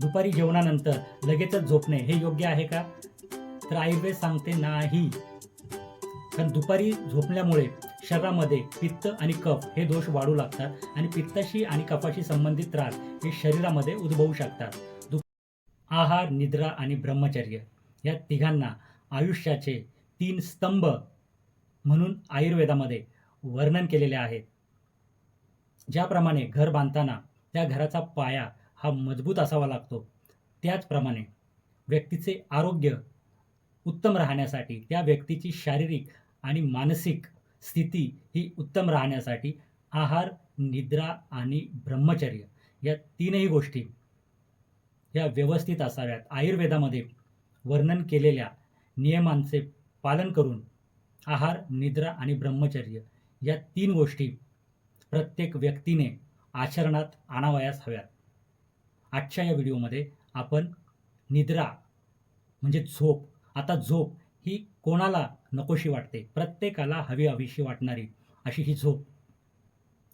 दुपारी जेवणानंतर लगेचच झोपणे हे योग्य आहे का? तर आयुर्वेद सांगते नाही. कारण दुपारी झोपल्यामुळे शरीरामध्ये पित्त आणि कफ हे दोष वाढू लागतात आणि पित्ताशी आणि कफाशी संबंधित त्रास हे शरीरामध्ये उद्भवू शकतात. दु आहार निद्रा आणि ब्रह्मचर्य या तिघांना आयुष्याचे तीन स्तंभ म्हणून आयुर्वेदामध्ये वर्णन केलेले आहेत. ज्याप्रमाणे घर बांधताना त्या घराचा पाया हा मजबूत असावा लागतो. त्याचप्रमाणे व्यक्तीचे आरोग्य उत्तम राहण्यासाठी त्या व्यक्तीची शारीरिक आणि मानसिक स्थिती ही उत्तम राहण्यासाठी आहार निद्रा आणि ब्रह्मचर्य या तीनही गोष्टी या व्यवस्थित असाव्यात. आयुर्वेदामध्ये वर्णन केलेल्या नियमांचे पालन करून आहार निद्रा आणि ब्रह्मचर्य या तीन गोष्टी प्रत्येक व्यक्तीने आचरणात आणावयास हव्यात. आजच्या या व्हिडिओमध्ये आपण निद्रा म्हणजे झोप आता झोप ही कोणाला नकोशी वाटते? प्रत्येकाला हवी हवीशी वाटणारी अशी ही झोप.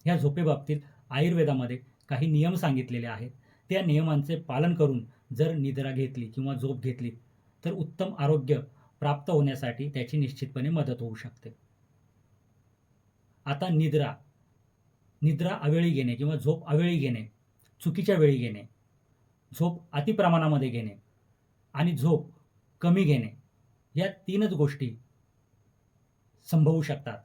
ह्या झोपेबाबतीत आयुर्वेदामध्ये काही नियम सांगितलेले आहेत. त्या नियमांचे पालन करून जर निद्रा घेतली किंवा झोप घेतली तर उत्तम आरोग्य प्राप्त होण्यासाठी त्याची निश्चितपणे मदत होऊ शकते. आता निद्रा निद्रा अवेळी घेणे किंवा झोप अवेळी घेणे चुकीच्या वेळी घेणे झोप अतिप्रमाणामध्ये घेणे आणि झोप कमी घेणे या तीनच गोष्टी संभवू शकतात.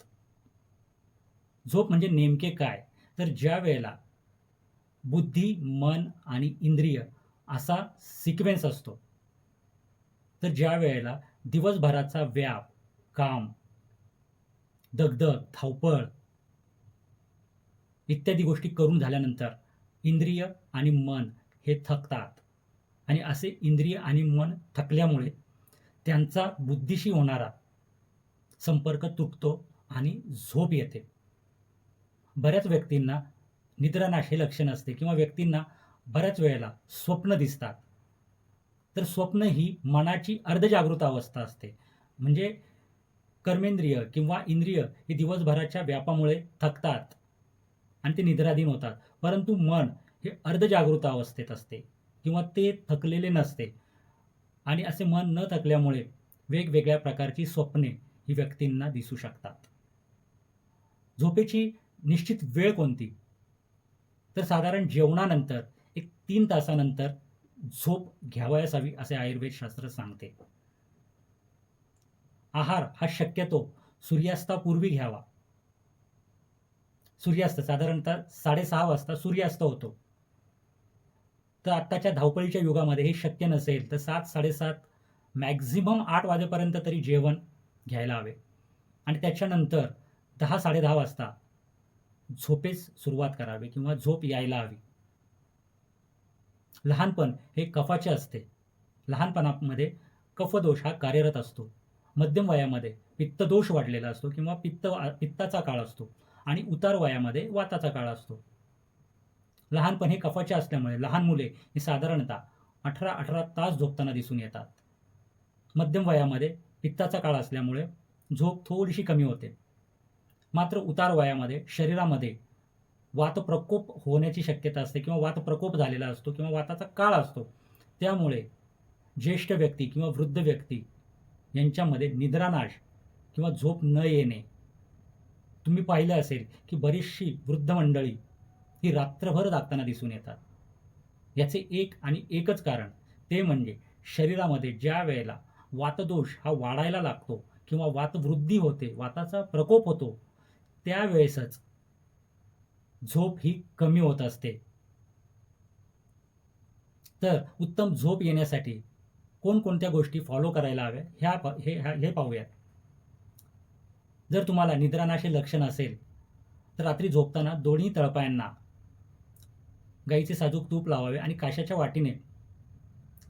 झोप म्हणजे नेमके काय? तर ज्या वेळेला बुद्धी मन आणि इंद्रिय असा सिक्वेन्स असतो तर ज्या वेळेला दिवसभराचा व्याप काम दगदग धावपळ इत्यादी गोष्टी करून झाल्यानंतर इंद्रिय आणि मन हे थकतात. आणि असे इंद्रिय आणि मन थकल्यामुळे त्यांचा बुद्धीशी होणारा संपर्क तुटतो आणि झोप येते. बऱ्याच व्यक्तींना निद्रानाश हे लक्षण असते किंवा व्यक्तींना बऱ्याच वेळेला स्वप्न दिसतात. तर स्वप्न ही मनाची अर्धजागृत अवस्था असते. म्हणजे कर्मेंद्रिय किंवा इंद्रिय हे दिवसभराच्या व्यापामुळे थकतात आणि ते निद्राधीन होतात. परंतु मन हे अर्धजागृत अवस्थेत असते किंवा ते थकलेले नसते. आणि असे मन न थकल्यामुळे वेगवेगळ्या प्रकारची स्वप्ने ही व्यक्तींना दिसू शकतात. झोपेची निश्चित वेळ कोणती? तर साधारण जेवणानंतर एक तीन तासानंतर झोप घ्यावयास हवी असे आयुर्वेद शास्त्र सांगते. आहार हा शक्यतो सूर्यास्तापूर्वी घ्यावा. सूर्यास्त साधारणतः साडेसहा वाजता सूर्यास्त होतो. तर आत्ताच्या धावपळीच्या युगामध्ये हे शक्य नसेल तर सात साडेसात मॅक्झिमम आठ वाजेपर्यंत तरी जेवण घ्यायला हवे. आणि त्याच्यानंतर दहा साडेदहा वाजता झोपेस सुरुवात करावी किंवा झोप यायला हवी. लहानपण हे कफाचे असते. लहानपणामध्ये कफदोष हा कार्यरत असतो. मध्यम वयामध्ये पित्तदोष वाढलेला असतो किंवा पित्त पित्ताचा काळ असतो आणि उतार वयामध्ये वाताचा काळ असतो. लहानपण हे कफाचे असल्यामुळे लहान मुले ही साधारणतः अठरा अठरा तास झोपताना दिसून येतात. मध्यम वयामध्ये पित्ताचा काळ असल्यामुळे झोप थोडीशी कमी होते. मात्र उतार वयामध्ये शरीरामध्ये वातप्रकोप होण्याची शक्यता असते किंवा वातप्रकोप झालेला असतो किंवा वाताचा काळ असतो. त्यामुळे ज्येष्ठ व्यक्ती किंवा वृद्ध व्यक्ती यांच्यामध्ये निद्रानाश किंवा झोप न येणे. तुम्ही पाहिलं असेल की बरीचशी वृद्ध मंडळी ही रात्रभर जागताना दिसून येतात. याचे एक आणि एकच कारण ते म्हणजे शरीरामध्ये ज्या वेळेला वातदोष हा वाढायला लागतो किंवा वातवृद्धी होते वाताचा प्रकोप होतो त्यावेळेसच झोप ही कमी होत असते. तर उत्तम झोप येण्यासाठी कोणकोणत्या गोष्टी फॉलो करायला हव्या ह्या हे ह्या- हे पाहूयात. जर तुम्हाला निद्रानाशी लक्षण असेल तर रात्री झोपताना दोन्ही तळपायांना गाईचे साजूक तूप लावावे आणि काशाच्या वाटीने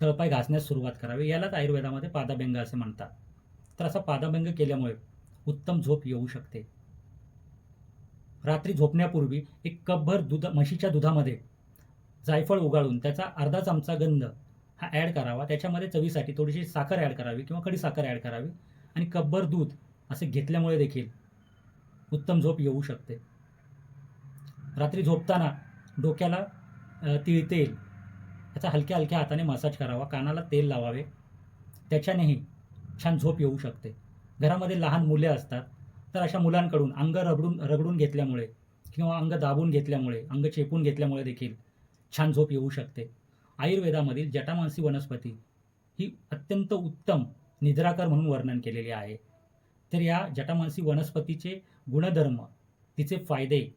तळपाय घासण्यास सुरुवात करावी. यालाच आयुर्वेदामध्ये पादाभ्यंग असे म्हणतात. तर असा पादाभ्यंग केल्यामुळे उत्तम झोप येऊ शकते. रात्री झोपण्यापूर्वी एक कपभर दूध म्हशीच्या दुधामध्ये जायफळ उगाळून त्याचा अर्धा चमचा गंध हा ॲड करावा. त्याच्यामध्ये चवीसाठी थोडीशी साखर ॲड करावी किंवा खडी साखर ॲड करावी आणि कपभर दूध असे घेतल्यामुळे देखील उत्तम झोप येऊ शकते. रात्री झोपताना डोक्याला तिळतेल ह्याचा हलक्या हलक्या हाताने मसाज करावा. कानाला तेल लावावे. त्याच्यानेही छान झोप येऊ शकते. घरामध्ये लहान मुले असतात. तर अशा मुलांकडून अंग रगडून रगडून घेतल्यामुळे किंवा अंग दाबून घेतल्यामुळे अंग चेपून घेतल्यामुळे देखील छान झोप येऊ शकते. आयुर्वेदामधील जटामानसी वनस्पती ही अत्यंत उत्तम निद्राकर म्हणून वर्णन केलेले आहे. तर या जटामानसी वनस्पतीचे गुणधर्म तिचे फायदे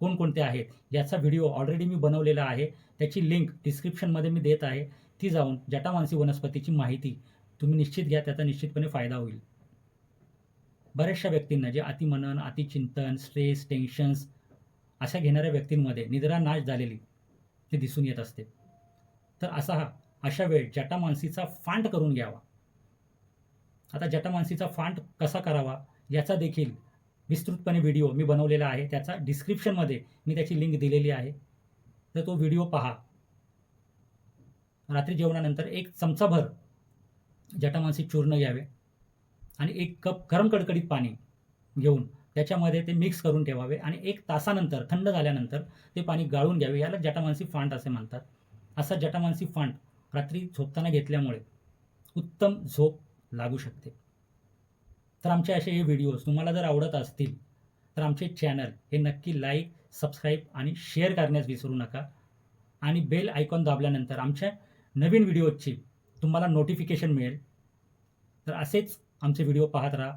कोणकोणते आहेत? याचा व्हिडिओ ऑलरेडी मी बनवलेला आहे. त्याची लिंक डिस्क्रिप्शनमध्ये मी देत आहे. ती जाऊन जटामानसी वनस्पतीची माहिती तुम्ही निश्चित घ्या त्याचा निश्चितपणे फायदा होईल. बऱ्याचशा व्यक्तींना जे अतिमनन अतिचिंतन स्ट्रेस टेन्शन्स अशा घेणाऱ्या व्यक्तींमध्ये निद्रा नाश झालेली ते दिसून येत असते. तर असा हा अशा वेळ जटामानसीचा फांट करून घ्यावा. आता जटामानसीचा फांट कसा करावा? याचा देखील विस्तृतपणे व्हिडिओ मी बनवलेला आहे. त्याचा डिस्क्रिप्शनमध्ये मी त्याची लिंक दिलेली आहे. तर तो व्हिडिओ पहा. रात्री जेवणानंतर एक चमचाभर जटामांसी चूर्ण घ्यावे आणि एक कप गरम कडकडीत पाणी घेऊन त्याच्यामध्ये ते मिक्स करून ठेवावे आणि एक तासानंतर थंड झाल्यानंतर ते पाणी गाळून घ्यावे. याला जटामानसी फांट असे म्हणतात. असा जटामानसी फांट रात्री झोपताना घेतल्यामुळे उत्तम झोप लागू शकते. तर आमचे असे हे व्हिडिओज तुम्हाला जर आवडत असतील तर आमचे चॅनल हे नक्की लाईक सबस्क्राईब आणि शेअर करण्यास विसरू नका. आणि बेल आयकॉन दाबल्यानंतर आमच्या नवीन व्हिडिओजची तुम्हाला नोटिफिकेशन मिळेल. तर असेच आमचे व्हिडिओ पाहत राहा.